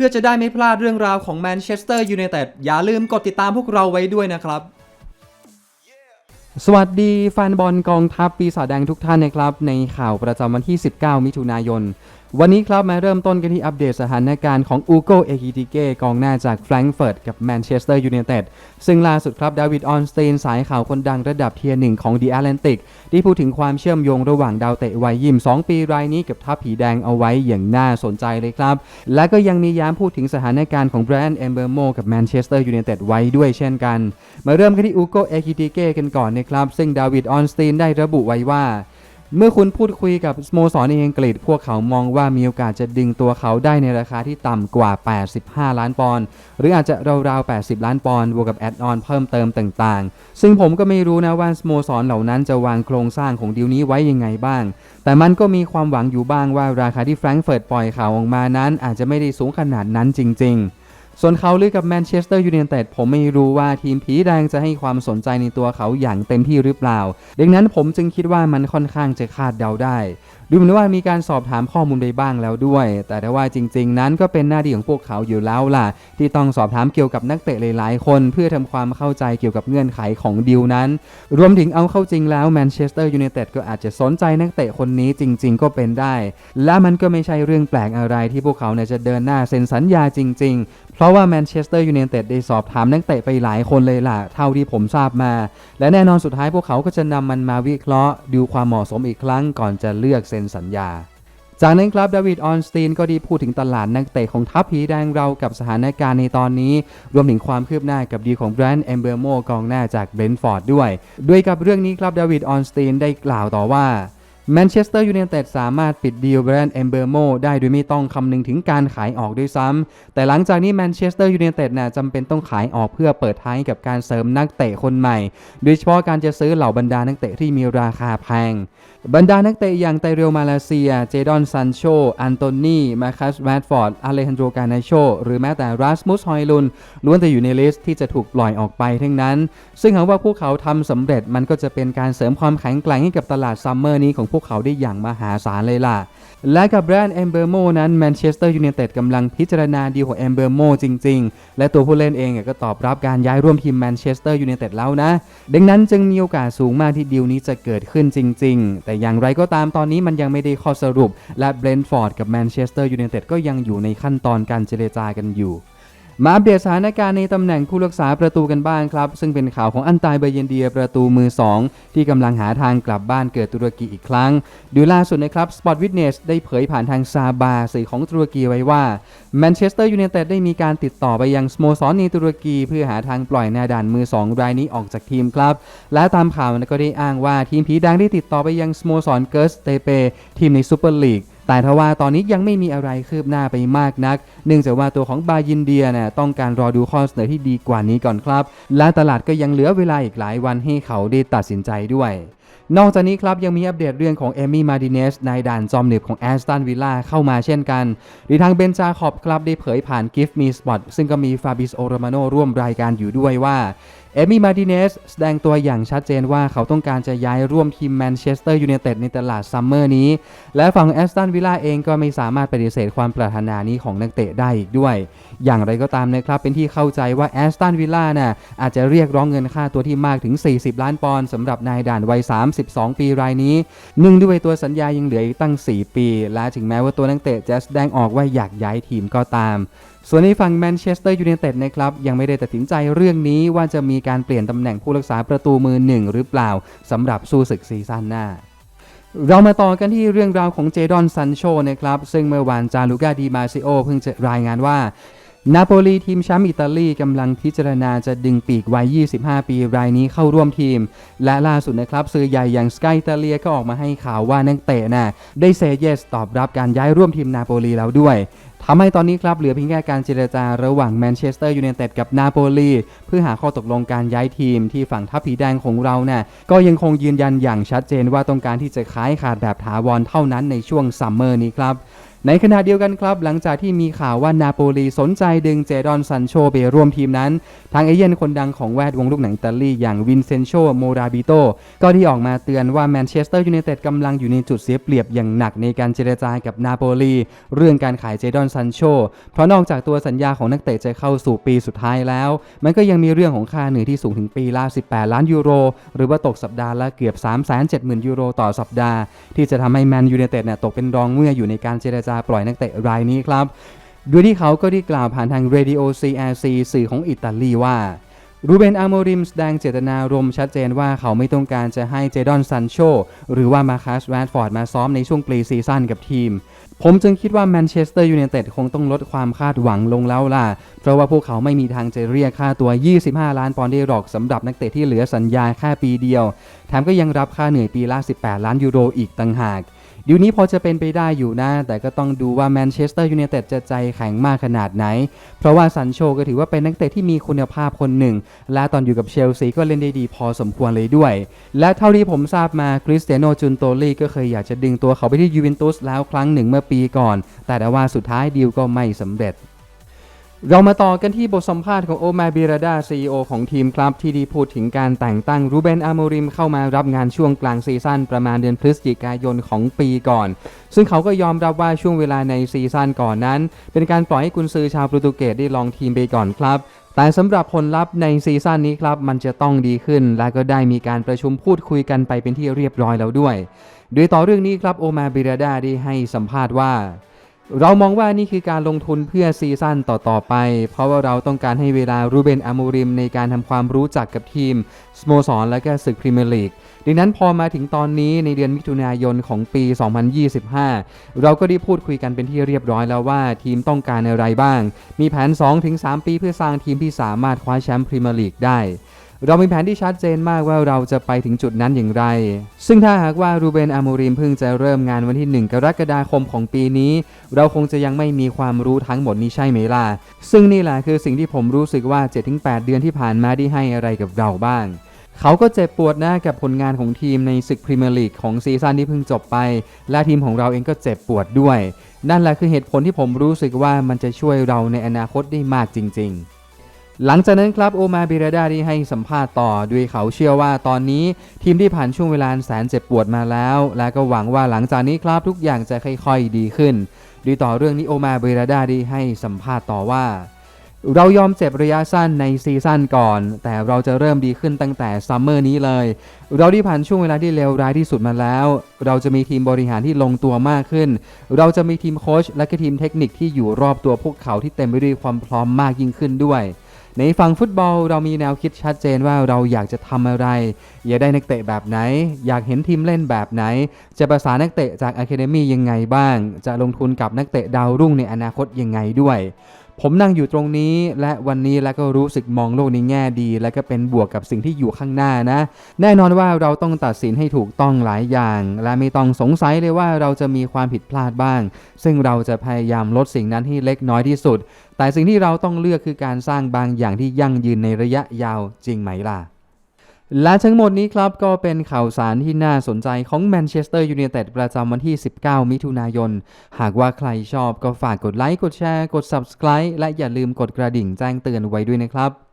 พื่อจะได้ไม่พลาดเรื่องราวของแมนเชสเตอร์ยูไนเต็ดอย่าลืมกดติดตามพวกเราไว้ด้วยนะครับ สวัสดีแฟนบอลกองทัพปีศาจแดงทุกท่านนะครับ ในข่าวประจำวันที่ 19 มิถุนายนวันนี้ครับมาเริ่มต้นกันที่อัปเดตสถานการณ์ของอูโกเอกิติเก้กองหน้าจากแฟรงก์เฟิร์ตกับแมนเชสเตอร์ยูไนเต็ดซึ่งล่าสุดครับดาวิดออนสเตนสายข่าวคนดังระดับเทียร์หนึ่งของ The Atlantic ได้พูดถึงความเชื่อมโยงระหว่างดาวเตะวัยยิม2 ปีรายนี้กับทัพผีแดงเอาไว้อย่างน่าสนใจเลยครับ และก็ยังมีย้ำพูดถึงสถานการณ์ของแบรนด์เอมเบอร์โมกับแมนเชสเตอร์ยูไนเต็ดไว้ด้วยเช่นกัน มาเริ่มกันที่อูโกเอกิติเก้กันก่อนนะครับซึ่งดาวิดออนสเตนได้ระบุไว้ว่า เมื่อคุณพูดคุยกับสโมสรในอังกฤษ พวกเขามองว่ามีโอกาสจะดึงตัวเขาได้ในราคาที่ต่ำกว่า 85 ล้านปอนด์หรืออาจจะราวๆ 80 ล้านปอนด์บวกกับแอดออนเพิ่มเติมต่างๆ ซึ่งผมก็ไม่รู้นะว่าสโมสรเหล่านั้นจะวางโครงสร้างของดีลนี้ไว้ยังไงบ้าง แต่มันก็มีความหวังอยู่บ้างว่าราคาที่แฟรงก์เฟิร์ตปล่อยข่าวออกมานั้น อาจจะไม่ได้สูงขนาดนั้นจริง ๆ ส่วนเขาเลือกกับแมนเชสเตอร์ยูไนเต็ดผมไม่รู้ว่าทีมผีแดงจะให้ความสนใจในตัวเขาอย่างเต็มที่หรือเปล่า ดังนั้นผมจึงคิดว่ามันค่อนข้างจะคาดเดาได้ ดูเหมือนว่ามีการสอบถามข้อมูลไปบ้างแล้วด้วย แต่ถ้าว่าจริง ๆ นั้นก็เป็นหน้าที่ของพวกเขาอยู่แล้วล่ะ ที่ต้องสอบถามเกี่ยวกับนักเตะหลายๆ คน เพื่อทำความเข้าใจเกี่ยวกับเงื่อนไขของดีลนั้น รวมถึงเอาเข้าจริงแล้วแมนเชสเตอร์ยูไนเต็ดก็อาจจะสนใจนักเตะคนนี้จริง ๆ ก็เป็นได้ และมันก็ไม่ใช่เรื่องแปลกอะไรที่พวกเขาเนี่ยจะเดินหน้าเซ็นสัญญาจริง ๆ เพราะว่าแมนเชสเตอร์ยูไนเต็ดได้สอบถามนักเตะไปหลายคนเลยล่ะ เท่าที่ผมทราบมา และแน่นอนสุดท้ายพวกเขาก็จะนำมันมาวิเคราะห์ ดูความเหมาะสมอีกครั้งก่อนจะเลือกเซ็นสัญญาจากนั้นครับดาวิดออนสตีนก็ได้พูดถึงตลาดนักเตะของทัพผีแดงเรากับสถานการณ์ในตอนนี้ รวมถึงความคืบหน้ากับดีของแบรนด์เอมเบอร์โมกองหน้าจากเบนฟอร์ดด้วย ด้วยกับเรื่องนี้ครับดาวิดออนสตีนได้กล่าวต่อว่า แมนเชสเตอร์ยูไนเต็ดสามารถปิดดีลแบรนด์เอมเบอร์โมได้โดยไม่ต้องคำนึงถึงการขายออกด้วยซ้ำ แต่หลังจากนี้แมนเชสเตอร์ยูไนเต็ดน่ะจำเป็นต้องขายออกเพื่อเปิดท้ายกับการเสริมนักเตะคนใหม่ โดยเฉพาะการจะซื้อเหล่าบรรดานักเตะที่มีราคาแพง บรรดานักเตะอย่างไตเรลมาเลเซีย เจดอนซันโช อันโตนีมาคัสแรดฟอร์ด อเลฮันโดกานาโช หรือแม้แต่รัสมุสฮอยลุน ล้วนแต่อยู่ในลิสต์ที่จะถูกปล่อยออกไปทั้งนั้น ซึ่งหากว่าพวกเขาทำสำเร็จมันก็จะเป็นการเสริมความแข็งแกร่งให้กับตลาดซัมเมอร์นี้ของพวกเขาได้อย่างมหาศาลเลยล่ะ และกับแบรนด์เอมเบอร์โมนั้นแมนเชสเตอร์ยูไนเต็ดกำลังพิจารณาดีลของเอมเบอร์โมจริง ๆ และตัวผู้เล่นเองก็ตอบรับการย้ายร่วมทีมแมนเชสเตอร์ยูไนเต็ดแล้วนะ ดังนั้นจึงมีโอกาสสูงมากที่ดีลนี้จะเกิดขึ้นจริง ๆ แต่อย่างไรก็ตามตอนนี้มันยังไม่ได้ข้อสรุป และเบรนท์ฟอร์ดกับแมนเชสเตอร์ยูไนเต็ดก็ยังอยู่ในขั้นตอนการเจรจากันอยู่ มาอัปเดตสถานการณ์ในตำแหน่งผู้รักษาประตูกันบ้างครับ ซึ่งเป็นข่าวของอันตายเบเยนเดียประตูมือ 2 ที่กำลังหาทางกลับบ้านเกิดตุรกีอีกครั้ง ดูล่าสุดนะครับ Sport Witness ได้เผยผ่านทางซาบาสื่อของตุรกีไว้ว่าแมนเชสเตอร์ยูไนเต็ดได้มีการติดต่อไปยังสโมสรในตุรกี เพื่อหาทางปล่อยนาด่านมือ 2 รายนี้ออกจากทีมครับ และตามข่าวก็ได้อ้างว่าทีมผีแดงได้ติดต่อไปยังสโมสรเกิร์สเตเปทีมในซูเปอร์ลีก แต่ทว่าตอนนี้ยังไม่มีอะไรคืบหน้าไปมากนัก เนื่องจากว่าตัวของบายินเดียน่ะต้องการรอดูข้อเสนอที่ดีกว่านี้ก่อนครับ และตลาดก็ยังเหลือเวลาอีกหลายวันให้เขาได้ตัดสินใจด้วยนอกจากนี้ครับ ยังมีอัปเดตเรื่องของเอมี่มาดิเนสนายด่านจอมหนึบของแอสตันวิลล่าเข้ามาเช่นกันหรือทางเบนจาขอบครับได้เผยผ่าน Give Me Spot ซึ่งก็มีฟาบิสโอโรมาโนร่วมรายการอยู่ด้วยว่าเอมี่มาร์ติเนสแสดงตัวอย่างชัดเจนว่าเขาต้องการจะย้ายร่วมทีมแมนเชสเตอร์ยูไนเต็ดในตลาดซัมเมอร์นี้ และฝั่งแอสตันวิลล่าเองก็ไม่สามารถปฏิเสธความปรารถนานี้ของนักเตะได้อีกด้วย อย่างไรก็ตามนะครับเป็นที่เข้าใจว่าแอสตันวิลล่าน่ะอาจจะเรียกร้องเงินค่าตัวที่มากถึง 40 ล้านปอนด์สำหรับนายด่านวัย 32 ปีรายนี้เนื่งด้วยตัวสัญญายังเหลืออีกตั้ง 4 ปี และถึงแม้ว่าตัวนักเตะจะแสดงออกว่าอยากย้ายทีมก็ตาม ส่วนในฝั่งแมนเชสเตอร์ยูไนเต็ดนะครับยังไม่ได้ตัดสินใจเรื่องนี้ว่าจะมีีการเปลี่ยนตำแหน่งผู้รักษาประตูมือหนึ่งหรือเปล่าสำหรับสู้ศึกซีซั่นหน้าเรามาต่อกันที่เรื่องราวของเจดอนซันโชนะครับ ซึ่งเมื่อวานจาลูกาดีมาซิโอเพิ่งจะรายงานว่า นาโปลีทีมแชมป์อิตาลีกำลังพิจารณาจะดึงปีกวัย 25 ปีรายนี้เข้าร่วมทีม และล่าสุดนะครับสื่อใหญ่อย่างสกายอิตาเลียก็ออกมาให้ข่าวว่านักเตะน่ะได้เซเยสตอบรับการย้ายร่วมทีมนาโปลีแล้วด้วยทำให้ตอนนี้ครับเหลือเพียงแค่การเจรจาระหว่างแมนเชสเตอร์ยูไนเต็ดกับนาโปลีเพื่อหาข้อตกลงการย้ายทีมที่ฝั่งทัพผีแดงของเราน่ะก็ยังคงยืนยันอย่างชัดเจนว่าต้องการที่จะขายขาดแบบถาวรเท่านั้นในช่วงซัมเมอร์นี้ครับ ในขณะเดียวกันครับ หลังจากที่มีข่าวว่านาโปลีสนใจดึงเจดอนซันโชไปร่วมทีมนั้น ทางเอเย่นคนดังของแวดวงลูกหนังอิตาลีอย่างวินเซนโชโมราบิโตก็ที่ออกมาเตือนว่าแมนเชสเตอร์ยูไนเต็ดกำลังอยู่ในจุดเสียเปรียบอย่างหนักในการเจรจากับนาโปลีเรื่องการขายเจดอนซันโชเพราะนอกจากตัวสัญญาของนักเตะจะเข้าสู่ปีสุดท้ายแล้ว มันก็ยังมีเรื่องของค่าเหนื่อยที่สูงถึงปีละ 18 ล้านยูโร หรือว่าตกสัปดาห์ละเกือบ 370,000 ยูโรต่อสัปดาห์ ที่จะทำให้แมนยูไนเต็ดเนี่ยตกเป็นรองเมื่ออยู่ในการเจรจาปล่อยนักเตะรายนี้ครับโดยที่เขาก็ได้กล่าวผ่านทาง Radio CRC สื่อของอิตาลีว่ารูเบนอาโมริมแสดงเจตนารมชัดเจนว่าเขาไม่ต้องการจะให้เจดอนซันโชหรือว่ามาคัสแรดฟอร์ดมาซ้อมในช่วงปรีซีซั่นกับทีม ผมจึงคิดว่าแมนเชสเตอร์ยูไนเต็ดคงต้องลดความคาดหวังลงแล้วล่ะ เพราะว่าพวกเขาไม่มีทางจะเรียกค่าตัว 25 ล้านปอนด์ได้หรอกสำหรับนักเตะที่เหลือสัญญาแค่ปีเดียว แถมก็ยังรับค่าเหนื่อยปีละ 18 ล้านยูโรอีกต่างหาก เดี๋ยวนี้พอจะเป็นไปได้อยู่นะ แต่ก็ต้องดูว่าแมนเชสเตอร์ยูไนเต็ดจะใจแข็งมากขนาดไหน เพราะว่าซันโชก็ถือว่าเป็นนักเตะที่มีคุณภาพคนหนึ่ง และตอนอยู่กับเชลซีก็เล่นได้ดีพอสมควรเลยด้วย และเท่าที่ผมทราบมาคริสเตียโนจุนโตลีก็เคยอยากจะดึงตัวเขาไปที่ยูเวนตุสแล้วครั้งหนึ่งเมื่อปีก่อน แต่ว่าสุดท้ายดีลก็ไม่สำเร็จ เรามาต่อกันที่บทสัมภาษณ์ของโอมาบิราดาซีอของทีมครับที่ด้พูดถึงการแต่งตั้งรูเบนอาโมริมเข้ามารับงานช่วงกลางซีซั่นประมาณเดือนพฤศจิกายนของปีก่อน ซึ่งเขาก็ยอมรับว่าช่วงเวลาในซีซั่นก่อนนั้น เป็นการปล่อยให้กุนซือชาวโปรตุเกสได้ลองทีมไปก่อนครับแต่สำหรับผลลัพธ์ในซีซั่นนี้ครับมันจะต้องดีขึ้น และก็ได้มีการประชุมพูดคุยกันไปเป็นที่เรียบร้อยแล้วด้วย โดยต่อเรื่องนี้ครับโอมาบิราดาได้ให้สัมภาษณ์ว่า เรามองว่านี่คือการลงทุนเพื่อซีซั่นต่อ ๆ ไป เพราะว่าเราต้องการให้เวลารูเบนอามูริมในการทำความรู้จักกับทีมสโมสรและก็ศึกพรีเมียร์ลีกดังนั้นพอมาถึงตอนนี้ในเดือนมิถุนายนของปี 2025 เราก็ได้พูดคุยกันเป็นที่เรียบร้อยแล้วว่าทีมต้องการอะไรบ้าง มีแผน 2-3 ปีเพื่อสร้างทีมที่สามารถคว้าแชมป์พรีเมียร์ลีกได้ เรามีแผนที่ชัดเจนมากว่าเราจะไปถึงจุดนั้นอย่างไร ซึ่งถ้าหากว่ารูเบนอามูริมเพิ่งจะเริ่มงานวันที่ 1 กรกฎาคมของปีนี้ เราคงจะยังไม่มีความรู้ทั้งหมดนี้ใช่ไหมล่ะ ซึ่งนี่แหละคือสิ่งที่ผมรู้สึกว่า 7-8 เดือนที่ผ่านมาได้ให้อะไรกับเราบ้างเขาก็เจ็บปวดนะกับผลงานของทีมในศึกพรีเมียร์ลีกของซีซั่นที่เพิ่งจบไป และทีมของเราเองก็เจ็บปวดด้วย นั่นแหละคือเหตุผลที่ผมรู้สึกว่ามันจะช่วยเราในอนาคตได้มากจริง ๆ หลังจากนั้นครับโอมาบิราดาได้ให้สัมภาษณ์ต่อด้วยเขาเชื่อว่าตอนนี้ทีมที่ผ่านช่วงเวลาแสนเจ็บปวดมาแล้ว และก็หวังว่าหลังจากนี้ครับทุกอย่างจะค่อยๆดีขึ้นด้วยต่อเรื่องนี้โอมาบิราดาได้ให้สัมภาษณ์ต่อว่า เรายอมเจ็บระยะสั้นในซีซั่นก่อน แต่เราจะเริ่มดีขึ้นตั้งแต่ซัมเมอร์นี้เลย เราได้ผ่านช่วงเวลาที่เลวร้ายที่สุดมาแล้ว เราจะมีทีมบริหารที่ลงตัวมากขึ้น เราจะมีทีมโค้ชและก็ทีมเทคนิคที่อยู่รอบตัวพวกเขาที่เต็มไปด้วยความพร้อมมากยิ่งขึ้นด้วย ในฝั่งฟุตบอลเรามีแนวคิดชัดเจนว่าเราอยากจะทำอะไร อยากได้นักเตะแบบไหน อยากเห็นทีมเล่นแบบไหน จะประสานนักเตะจากอะคาเดมี่ยังไงบ้าง จะลงทุนกับนักเตะดาวรุ่งในอนาคตยังไงด้วย ผมนั่งอยู่ตรงนี้ และวันนี้แล้วก็รู้สึกมองโลกในแง่ดี และก็เป็นบวกกับสิ่งที่อยู่ข้างหน้านะ แน่นอนว่าเราต้องตัดสินให้ถูกต้องหลายอย่าง และไม่ต้องสงสัยเลยว่าเราจะมีความผิดพลาดบ้าง ซึ่งเราจะพยายามลดสิ่งนั้นให้เล็กน้อยที่สุด แต่สิ่งที่เราต้องเลือกคือการสร้างบางอย่างที่ยั่งยืนในระยะยาวจริงไหมล่ะ และทั้งหมดนี้ครับก็เป็นข่าวสารที่น่าสนใจของแมนเชสเตอร์ยูไนเต็ดประจำวันที่ 19 มิถุนายน หากว่าใครชอบก็ฝากกดไลค์ กดแชร์ กด Subscribe และอย่าลืมกดกระดิ่งแจ้งเตือนไว้ด้วยนะครับ